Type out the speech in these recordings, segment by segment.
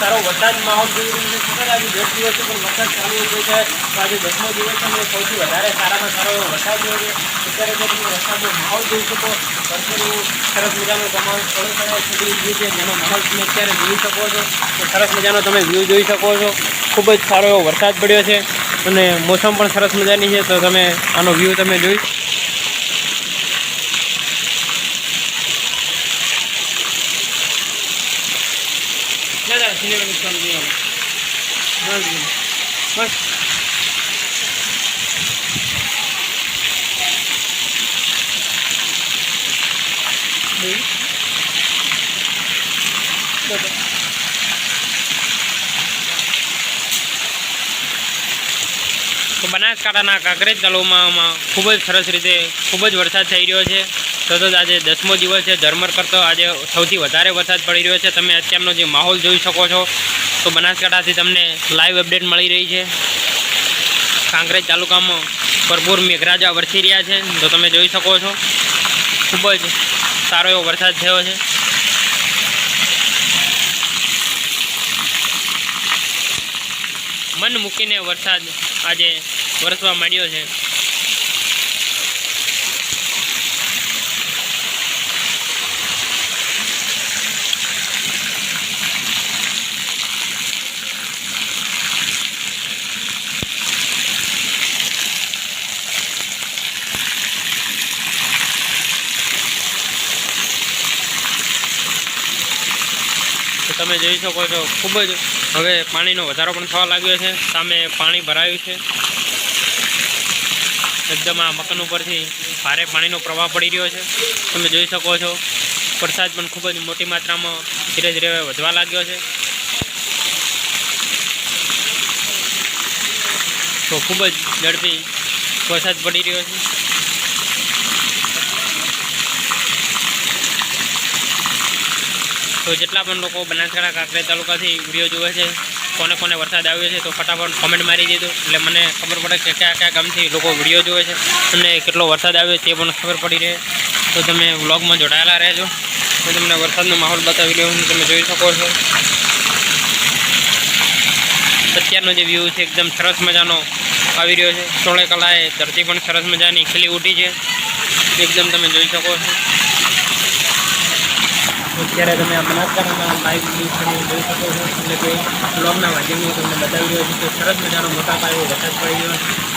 સારો વરસાદ માહોલ જોઈ રહ્યો છે. આજે દસ દિવસથી વરસાદ ચાલુ રહ્યો છે. આજે દસમો દિવસ છે સૌથી વધારે સારામાં સારો એવો વરસાદ રહ્યો છે. અત્યારે તમે વરસાદનો માહોલ જોઈ શકો. ભરપૂર સરસ મજાનો તમારો થોડો છે, જેનો માહોલ તમે અત્યારે જોઈ શકો છો. તો સરસ મજાનો તમે વ્યૂ જોઈ શકો છો. ખૂબ જ સારો એવો વરસાદ પડ્યો છે. અને મોસમ પણ સરસ મજાની છે, તો તમે આનો વ્યૂ તમે જોઈ સિનેમા નુકસાન આવે બસ તો બનાસકાંઠાના કાંકરેજ તાલુકામાં ખૂબ જ સરસ રીતે ખૂબ જ વરસાદ થઈ રહ્યો છે. સતત આજે દસમો દિવસ છે. ઝરમર કરતો આજે સૌથી વધારે વરસાદ પડી રહ્યો છે. તમે અત્યારનો જે માહોલ જોઈ શકો છો. તો બનાસકાંઠાથી તમને લાઈવ અપડેટ મળી રહી છે. કાંકરેજ તાલુકામાં ભરપૂર મેઘરાજા વરસી રહ્યા છે. તો તમે જોઈ શકો છો. ખૂબ જ સારો એવો વરસાદ થયો છે. મન મૂકીને વરસાદ આજે વરસવા માંડ્યો છે. તો તમે જોઈ શકો છો, ખૂબ જ હવે પાણીનો વધારો પણ થવા લાગ્યો છે. સામે પાણી ભરાયું છે. એકદમ આ મકાન ઉપરથી ભારે પાણીનો પ્રવાહ પડી રહ્યો છે. તમે જોઈ શકો છો, વરસાદ પણ ખૂબ જ મોટી માત્રામાં ધીરે ધીરે વધવા લાગ્યો છે. તો ખૂબ જ ઝડપી વરસાદ પડી રહ્યો છે. તો જેટલા પણ લોકો બનાસકાંઠા કાંકરેજ તાલુકાથી વીડિયો જુએ છે, કોને કોને વરસાદ આવ્યો છે, તો ફટાફટ કોમેન્ટ મારી દીધો એટલે મને ખબર પડે કે કયા કયા ગામથી લોકો વીડિયો જુએ છે અને કેટલો વરસાદ આવ્યો તે પણ ખબર પડી રહે. તો તમે વ્લોગમાં જોડાયેલા રહેજો. હું તમને વરસાદનો માહોલ બતાવી રહ્યો છું, તમે જોઈ શકો છો. અત્યારનો જે વ્યૂ છે, એકદમ સરસ મજાનો આવી રહ્યો છે. સોળે કલાએ ધરતી પણ સરસ મજાની ખીલી ઉઠી છે. એકદમ તમે જોઈ શકો છો. અત્યારે તમે આ બનાસકાંઠામાં લાઈવ ન્યૂઝ જોઈ શકો છો. એટલે કે બ્લોગના માધ્યમથી તમને બતાવી રહ્યો છું કે સરસ મજાનો મોટા પાયો વરસાદ પડી રહ્યો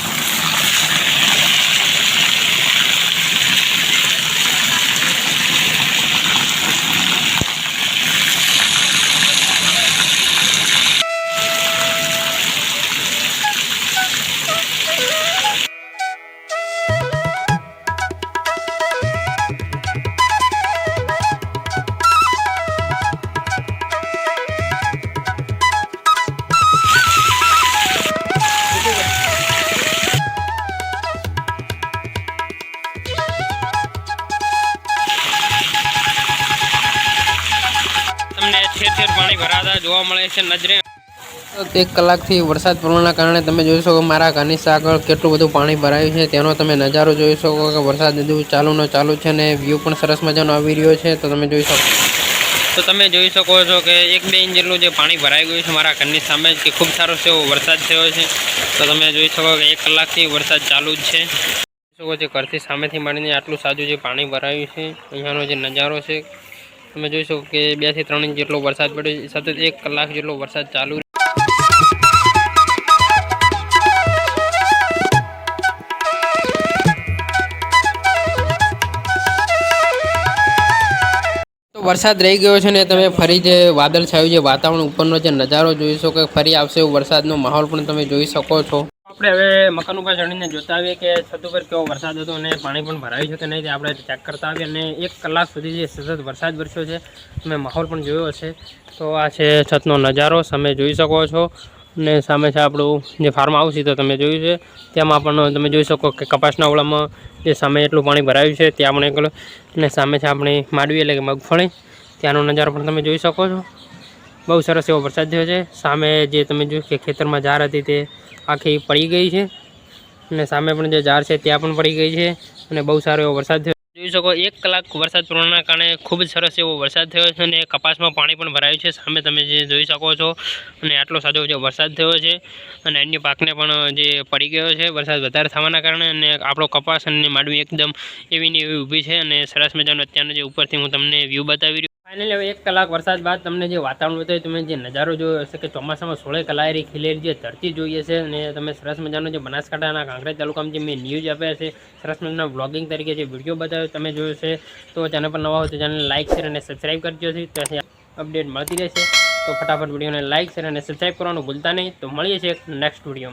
ઠેર પાણી ભરાતા જોવા મળે છે નજરે. એક કલાકથી વરસાદ પડવાના કારણે તમે જોઈ શકો મારા ઘરની આગળ કેટલું બધું પાણી ભરાયું છે. તેનો તમે નજારો જોઈ શકો કે વરસાદ બધું ચાલુનો ચાલુ છે અને વ્યૂ પણ સરસ મજાનો આવી રહ્યો છે. તો તમે જોઈ શકો. તો તમે જોઈ શકો છો કે એક બે ઇંચ જેટલું જે પાણી ભરાઈ ગયું છે મારા ઘરની સામે જ કે ખૂબ સારો છે એવો વરસાદ થયો છે. તો તમે જોઈ શકો કે એક કલાકથી વરસાદ ચાલુ જ છે. જોઈ શકો છો ઘરથી સામેથી માંડીને આટલું સાજું જે પાણી ભરાયું છે અહીંયાનો જે નજારો છે તમે જોઈ શકો કે બેથી ત્રણ ઇંચ જેટલો વરસાદ પડ્યો સતત એક કલાક જેટલો વરસાદ ચાલુ વરસાદ રહી ગયો છે ને તમે ફરી જે વાદળ છાયું જે વાતાવરણ ઉપરનો જે નજારો જોઈ શકો ફરી આવશે વરસાદનો માહોલ પણ તમે જોઈ શકો છો. આપણે હવે મકાન ઉપર ચડીને જોતા આવીએ કે છત ઉપર કેવો વરસાદ હતો અને પાણી પણ ભરાયું છે કે નહીં તે આપણે ચેક કરતા આવીએ અને એક કલાક સુધી જે સતત વરસાદ વરસ્યો છે, તમે માહોલ પણ જોયો હશે. તો આ છે છતનો નજારો, તમે જોઈ શકો છો. અને સામે છે આપણું જે ફાર્મ હાઉસ તો તમે જોયું છે. તેમાં પણ તમે જોઈ શકો કે કપાસના ઓળામાં જે સામે એટલું પાણી ભરાયું છે, ત્યાં પણ એક અને સામે છે આપણી માંડવી એટલે કે મગફળી. ત્યાંનો નજારો પણ તમે જોઈ શકો છો. બહુ સરસ એવો વરસાદ થયો છે. સામે જે તમે જોયું કે ખેતરમાં ઝાર હતી તે આખી પડી ગઈ છે. અને સામે પણ જે ઝાર છે ત્યાં પણ પડી ગઈ છે. અને બહુ સારો એવો વરસાદ થયો. જોઈ શકો એક કલાક વરસાદ પડવાના કારણે ખૂબ જ સરસ એવો વરસાદ થયો છે અને કપાસમાં પાણી પણ ભરાયું છે. સામે તમે જે જોઈ શકો છો અને આટલો સાદો જે વરસાદ થયો છે અને અન્ય પાકને પણ જે પડી ગયો છે. વરસાદ વધારે થવાના કારણે અને આપણો કપાસ અને માંડવી એકદમ એવી ને એવી ઊભી છે અને સરસ મજાનો અત્યારનો જે ઉપરથી હું તમને વ્યૂ બતાવી ફાઇનલી હવે એક કલાક વરસાદ બાદ તમને જે વાતાવરણ બતાવ્યું, તમે જે નજારો જોયો હશે કે ચોમાસામાં સોળે કલાયરી ખીલેરી જે ધરતી જોઈએ છે અને તમે સરસ મજાનો જે બનાસકાંઠાના કાંકરેજ તાલુકામાં જે મેં ન્યૂઝ આપ્યા છે, સરસ મજાના બ્લોગિંગ તરીકે જે વીડિયો બતાવ્યો તમે જોયો છે તો ચેનલ પર નવા હોય તો ચેનલ લાઇક શેર અને સબસ્ક્રાઈબ કરજો છે ત્યાંથી અપડેટ મળતી રહેશે. તો ફટાફટ વિડીયોને લાઇક શેર અને સબસ્ક્રાઈબ કરવાનું ભૂલતા નહીં. તો મળીએ છીએ નેક્સ્ટ વિડીયોમાં